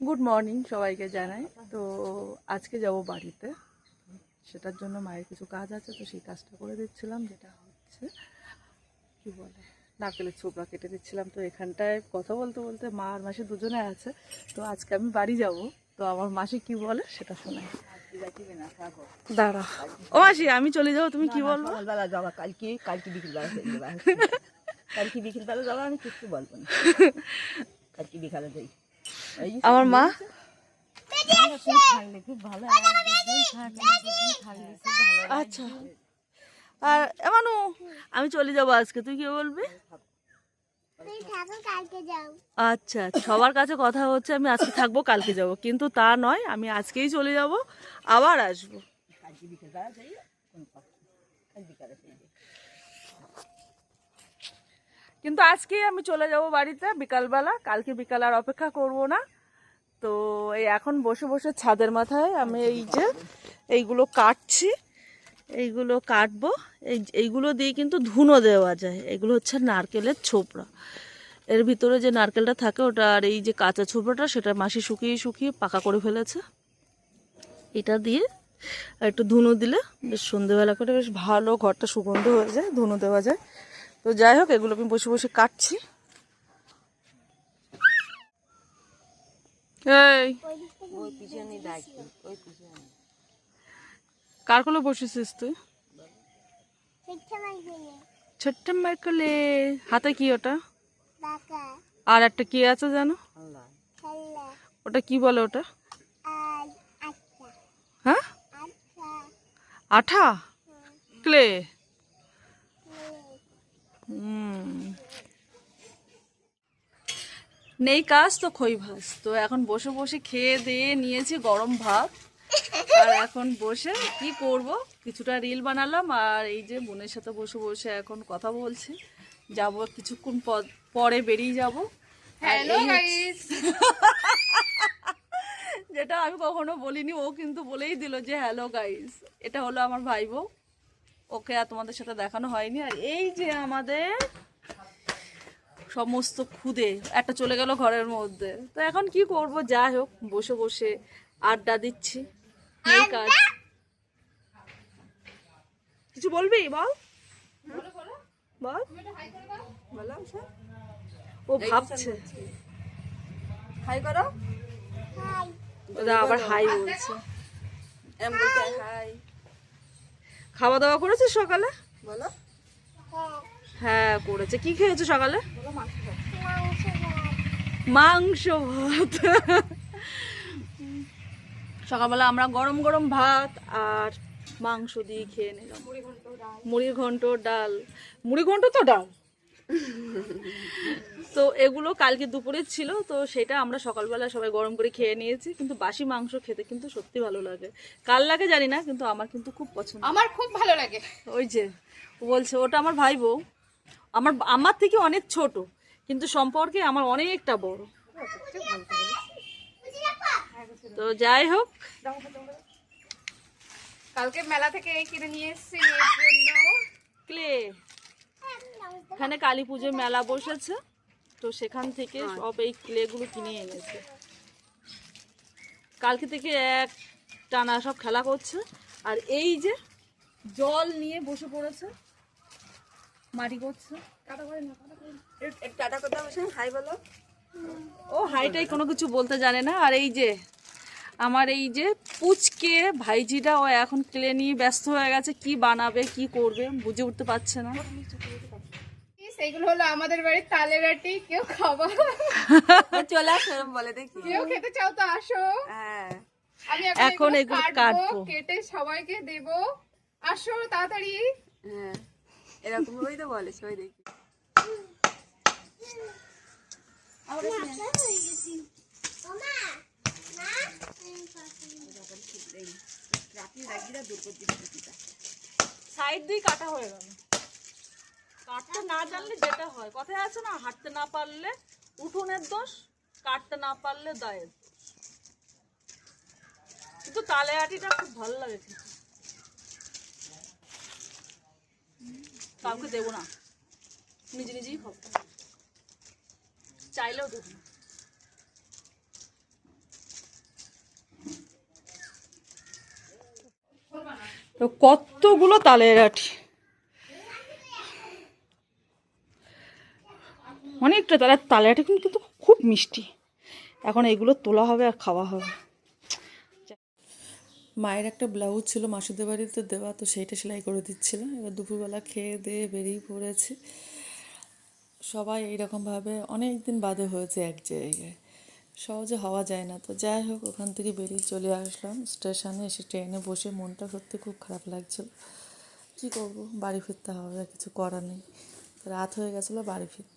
Good morning সবাইকে জানাই। তো আজকে যাব বাড়িতে। সেটার জন্য মায়ের কিছু কাজ আছে তো সেই কাজটা করে দিচ্ছিলাম যেটা হচ্ছে কি বলে নারকেলের ছোবড়া কেটে দিচ্ছিলাম। তো এখানটায় কথা বলতে বলতে মা আর মাসি দুজনে আছে তো আজকে আমি বাড়ি যাব। তো আমার মাসি কি বলে সেটা শোনাই দাঁড়া। ও মাসি আমি চলে যাব তুমি কি বলব? সকালবেলা কালকে কালকে বিকেলবেলা যাবা কালকে বিকেলবেলা যাওয়া আমি কিছু বলব না। বিকালে যাই আমার মা। আচ্ছা। আর এমানু আমি চলে যাব আজকে তুই কি বলবি? আচ্ছা সবার কাছে কথা হচ্ছে আমি আজকে থাকব কালকে যাব। কিন্তু তা নয় আমি আজকেই চলে যাব আবার আসব কালকে বিকেলবেলা যাই কোনো কথা নেই। কাল বিকালে চলে যাই। কিন্তু আজকেই আমি চলে যাব বাড়িতে বিকালবেলা। কালকে বিকাল আর অপেক্ষা করব না। তো এই এখন বসে বসে ছাদের মাথায় আমি এই যে এইগুলো কাটছি। এইগুলো কাটবো। এই এইগুলো দিয়ে কিন্তু ধুনো দেওয়া যায়। এগুলো হচ্ছে নারকেলের ছোবড়া এর ভিতরে যে নারকেলটা থাকে ওটা আর এই যে কাঁচা ছোবড়াটা সেটা মাসি শুকিয়ে শুকিয়ে পাকা করে ফেলেছে। এটা দিয়ে একটু ধুনো দিলে বেশ সন্ধেবেলা করে বেশ ভালো ঘরটা সুগন্ধ হয়ে যায়, ধুনো দেওয়া যায়। তো যাই হোক, এগুলো আমি বসে বসে কাটছি। কার কোলে বসেছিস তুই? ছোট্ট মাইকেলে হাতে কি ওটা? আর একটা কি আছে জানো? ওটা কি বলে ওটা? হ্যাঁ? আঠা? ক্লে? নেই কাজ তো খই ভাস। তো এখন বসে বসে খেয়ে দিয়ে নিয়েছি গরম ভাত। আর এখন বসে কি করব? কিছুটা রিল বানালাম আর এই যে বোনের সাথে বসে বসে এখন কথা বলছি। যাব কিছুক্ষণ পরে বেরিয়ে যাব। হ্যালো যেটা আমি কখনো বলিনি ও কিন্তু বলেই দিল যে হ্যালো গাইস এটা হলো আমার ভাই বউ ওকে আর তোমাদের সাথে দেখানো হয়নি। আর এই যে আমাদের সমস্ত খুদে একটা চলে গেল ঘরের মধ্যে। তো এখন কি করব? যাই হোক বসে বসে আড্ডা দিচ্ছি। কাজ। কিছু বলবি? বল। বল ও ভাবছে। হাই করো? আবার হাই বলছে। এম বলতে হাই খাওয়া দাওয়া করেছিস সকালে? বলো। হ্যাঁ করেছে। কি খেয়েছো সকালে? মাংস। ভাত। সকালবেলা আমরা গরম গরম ভাত আর মাংস দিয়ে খেয়ে নিলাম। মুড়ি ঘন্ট ডাল। মুড়ি ঘন্ট তো ডাল। এগুলো কালকে দুপুরে ছিল তো সেটা আমরা সকালবেলা সবাই গরম করে খেয়ে নিয়েছি কিন্তু বাসি মাংস খেতে কিন্তু সত্যি ভালো লাগে। কাল লাগে জানি না কিন্তু আমার কিন্তু খুব পছন্দ। আমার খুব ভালো লাগে। ওই যে বলছে ওটা আমার ভাই বউ। আমার আমার থেকে অনেক ছোট কিন্তু সম্পর্কে আমার অনেকটা বড়। তো যাই হোক। কালকে মেলা থেকে কিনে নিয়ে এসেছি মেয়ের জন্য। ক্লে এখানে কালী পুজোর মেলা বসেছে। তো সেখান থেকে সব এই ক্লেগুলো কিনে এনেছে। কালকে থেকে এক টানা সব খেলা করছে। আর এই যে জল নিয়ে বসে পড়েছে মাটি করছে। হাই বলো। ও হাইটাই কোনো কিছু বলতে জানে না। আর এই যে আমার এই যে পুচকে ভাইজিটা ও এখন ক্লে নিয়ে ব্যস্ত হয়ে গেছে। কি বানাবে কি করবে বুঝে উঠতে পারছে না। সেইগুলো হলো আমাদের বাড়ির আটি কেউ খাবা চলে আসো বলে দেখি। কেউ খেতে চাও তো আসো। হ্যাঁ। আমি এখন এগুলো কাটবো। কাটবো। কেটে সবাইকে দেব। আসো তাড়াতাড়ি। হ্যাঁ। এরকম ভাবেই তো বলে সবাই দেখি। সাইড দুই কাটা হয়ে গেল। কাটতে না জানলে যেটা হয়। কথায় আছে না, হাঁটতে না পারলে উঠোনের দোষ, কাটতে না পারলে দায়ের কিন্তু তালে আটিটা খুব ভালো লাগে কাউকে দেবো না। নিজে নিজেই হবে চাইলেও দেব না। তো কতগুলো তালের আঠি অনেকটা তালের আটি কিন্তু খুব মিষ্টি। এখন এগুলো তোলা হবে আর খাওয়া হবে। মায়ের একটা ব্লাউজ ছিল মাসুদের বাড়িতে দেওয়া, তো সেইটা সেলাই করে দিচ্ছিল এবার দুপুরবেলা খেয়ে দিয়ে বেরিয়ে পড়েছে। সবাই এইরকমভাবে অনেক দিন বাদে হয়েছে এক জায়গায়। সহজে হওয়া যায় না। তো যাই হোক, ওখান থেকে বেরিয়ে চলে আসলাম। স্টেশনে এসে ট্রেনে বসে মনটা সত্যি খুব খারাপ লাগছিল। কী করব? বাড়ি ফিরতে হবে কিছু করার নেই। রাত হয়ে গেছিল, বাড়ি ফিরতে